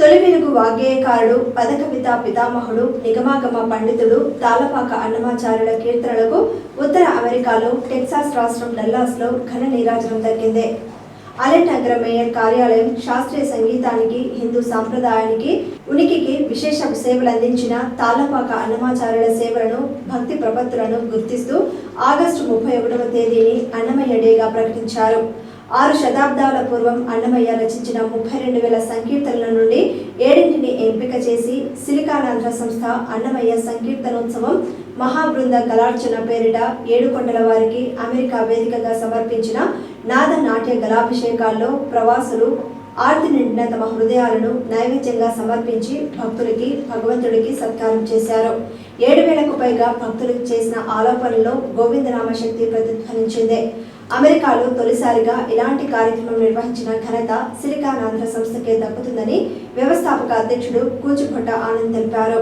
తొలి వెలుగు వాగ్గేయకారుడు పదకవిత పితామహుడు నిగమాగమ పండితుడు తాళపాక అన్నమాచార్యుల కీర్తనలకు ఉత్తర అమెరికాలో టెక్సాస్ రాష్ట్రం డల్లాస్లో ఘన నీరాజనం దక్కింది అలెట్ నగర మేయర్ కార్యాలయం శాస్త్రీయ సంగీతానికి హిందూ సాంప్రదాయానికి ఉనికికి విశేష సేవలు అందించిన తాళ్ళపాక అన్నమాచార్యుల సేవలను భక్తి ప్రపత్తులను గుర్తిస్తూ ఆగస్టు ముప్పై ఒకటవ తేదీని అన్నమయ్య డేగా ప్రకటించారు. ఆరు శతాబ్దాల పూర్వం అన్నమయ్య రచించిన ముప్పై రెండు వేల సంకీర్తనల నుండి ఏడింటిని ఎంపిక చేసి సిలికానాంధ్ర సంస్థ అన్నమయ్య సంకీర్తనోత్సవం మహాబృంద కళార్చన పేరిట ఏడుకొండల వారికి అమెరికా వేదికగా సమర్పించిన నాద నాట్య గలాభిషేకాల్లో ప్రవాసులు ఆర్తి నిండిన తమ హృదయాలను నైవేద్యంగా సమర్పించి భక్తులకి భగవంతుడికి సత్కారం చేశారు. ఏడు వేలకు పైగా భక్తులకు చేసిన ఆలోపనలో గోవిందనామ శక్తి ప్రతిధ్వనించింది. అమెరికాలో తొలిసారిగా ఇలాంటి కార్యక్రమం నిర్వహించిన ఘనత సిలికానాంధ్ర సంస్థకే దక్కుతుందని వ్యవస్థాపక అధ్యక్షుడు కూచిభట్ట ఆనంద్ తెలిపారు.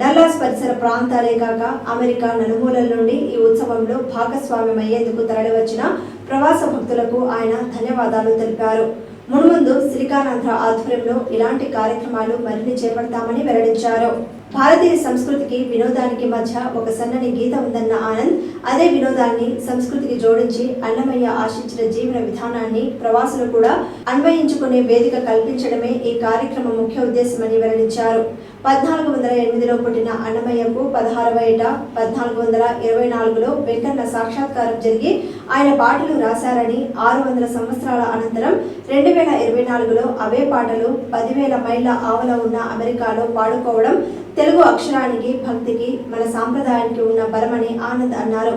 డల్లాస్ పరిసర ప్రాంతాలే కాక అమెరికా నలుమూలల నుండి ఈ ఉత్సవంలో భాగస్వామ్యమయ్యేందుకు తరలివచ్చిన ప్రవాస భక్తులకు ఆయన ధన్యవాదాలు తెలిపారు. మున్ముందు సిలికానాంధ్ర ఆధ్వర్యంలో ఇలాంటి కార్యక్రమాలు మరిన్ని చేపడతామని వెల్లడించారు. భారతీయ సంస్కృతికి వినోదానికి మధ్య ఒక సన్నని గీత ఉందన్న ఆనంద్ అదే వినోదాన్ని సంస్కృతికి జోడించి అన్నమయ్య ఆశించిన జీవన విధానాన్ని ప్రవాసులు కూడా అన్వయించుకునే వేదిక కల్పించడమే ఈ కార్యక్రమం ముఖ్య ఉద్దేశమని వెల్లడించారు. పద్నాలుగు వందల ఎనిమిదిలో పుట్టిన అన్నమయ్యకు పదహారవ ఏట పద్నాలుగు వందల ఇరవై నాలుగులో వెంకన్న సాక్షాత్కారం జరిగి ఆయన పాటలు రాశారని ఆరు వందల సంవత్సరాల అనంతరం రెండు వేల ఇరవై నాలుగులో అవే పాటలు పదివేల మైళ్ళ ఆవల ఉన్న అమెరికాలో పాడుకోవడం తెలుగు అక్షరానికి భక్తికి మన సాంప్రదాయానికి ఉన్న బలమని ఆనంద్ అన్నారు.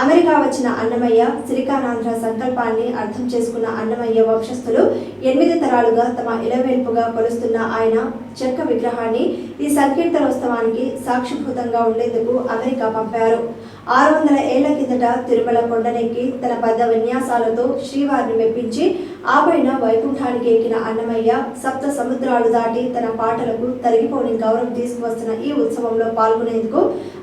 అమెరికా వచ్చిన అన్నమయ్య సిలికానాంధ్ర సంకల్పాన్ని అర్థం చేసుకున్న అన్నమయ్య వంశస్థులు ఎనిమిది తరాలుగా తమ ఇలవేల్పుగా కొలుస్తున్న ఆయన చెక్క విగ్రహాన్ని ఈ సంకీర్తనోత్సవానికి సాక్షిభూతంగా ఉండేందుకు అమెరికా పంపారు. ఆరు వందల ఏళ్ళ కిందట తిరుమల కొండనెక్కి తన పద విన్యాసాలతో శ్రీవారిని మెప్పించి ఆ పైన వైకుంఠానికి ఎక్కిన అన్నమయ్య సప్త సముద్రాలు దాటి తన పాటలకు తరిగిపోని గౌరవం తీసుకువస్తున్న ఈ ఉత్సవంలో పాల్గొనేందుకు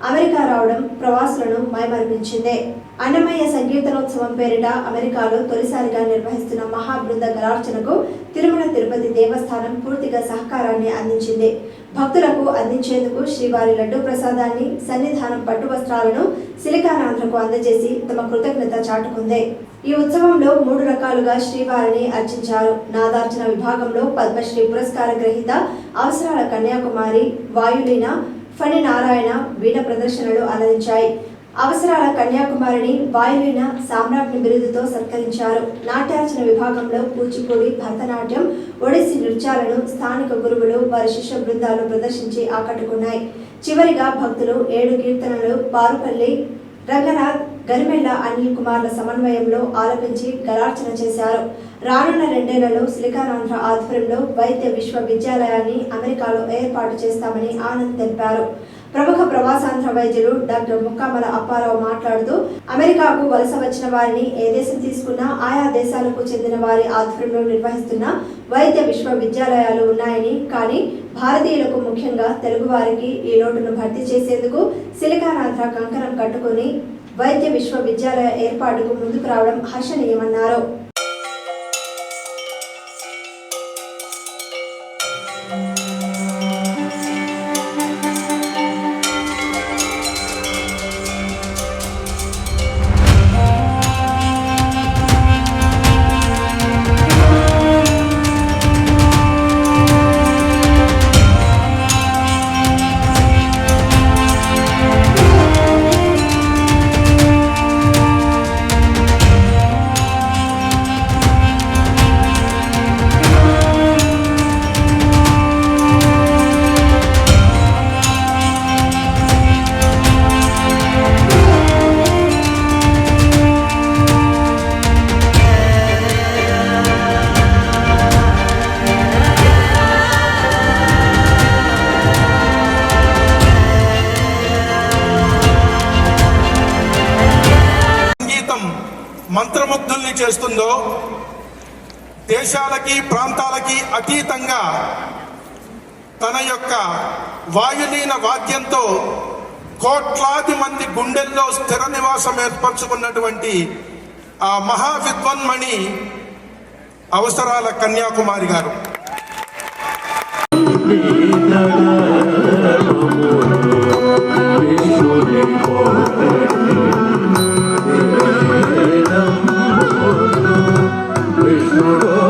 అమెరికా రావడం ప్రవాసులను మైమర్పించిందే. అన్నమయ్య సంకీర్తనోత్సవం పేరిట అమెరికాలో తొలిసారిగా నిర్వహిస్తున్న మహాబృంద గలార్చనకు తిరుమల తిరుపతి దేవస్థానం పూర్తిగా సహకారాన్ని అందించింది. భక్తులకు అందించేందుకు శ్రీవారి లడ్డు ప్రసాదాన్ని సన్నిధానం పట్టు వస్త్రాలను సిలికానాంధ్రకు అందజేసి తమ కృతజ్ఞత చాటుకుంది. ఈ ఉత్సవంలో మూడు రకాలుగా శ్రీవారిని అర్చించారు. నాదార్చన విభాగంలో పద్మశ్రీ పురస్కార గ్రహీత అవసరాల కన్యాకుమారి వాయులీన ఫణి నారాయణ వీణ ప్రదర్శనలు అలరించాయి. అవసరాల కన్యాకుమారిని వాయులైన సామ్రాజ్ఞి బిరుదుతో సత్కరించారు. నాట్యార్చన విభాగంలో కూచిపూడి భరతనాట్యం ఒడిస్సీ నృత్యాలను స్థానిక గురువులు వారి శిష్య బృందాలు ప్రదర్శించి ఆకట్టుకున్నాయి. చివరిగా భక్తులు ఏడు కీర్తనలు పారుపల్లి రంగనాథ్ గరిమెల్ల అనిల్ కుమార్ల సమన్వయంలో ఆలపించి గలార్చన చేశారు. రానున్న రెండేళ్ళలో సిలికానాంధ్ర ఆధ్వర్యంలో వైద్య విశ్వవిద్యాలయాన్ని అమెరికాలో ఏర్పాటు చేస్తామని ఆనంద్ తెలిపారు. ప్రముఖ ప్రవాసాంధ్ర వైద్యులు డాక్టర్ ముక్కామల అప్పారావు మాట్లాడుతూ అమెరికాకు వలస వచ్చిన వారిని ఏ దేశం తీసుకున్నా ఆయా దేశాలకు చెందిన వారి ఆధ్వర్యంలో నిర్వహిస్తున్న వైద్య విశ్వవిద్యాలయాలు ఉన్నాయని కానీ భారతీయులకు ముఖ్యంగా తెలుగు వారికి ఈ లోటును భర్తీ చేసేందుకు సిలికానాంధ్ర కంకణం కట్టుకుని వైద్య విశ్వవిద్యాలయ ఏర్పాటుకు ముందుకు రావడం హర్షణీయమన్నారు. మంత్రముగ్ధుల్ని చేస్తుందో దేశాలకి ప్రాంతాలకి అతీతంగా తన యొక్క వాయులీన వాద్యంతో కోట్లాది మంది గుండెల్లో స్థిర నివాసం ఏర్పరచుకున్నటువంటి ఆ మహా విద్వన్మణి అవసరాల కన్యాకుమారి గారు.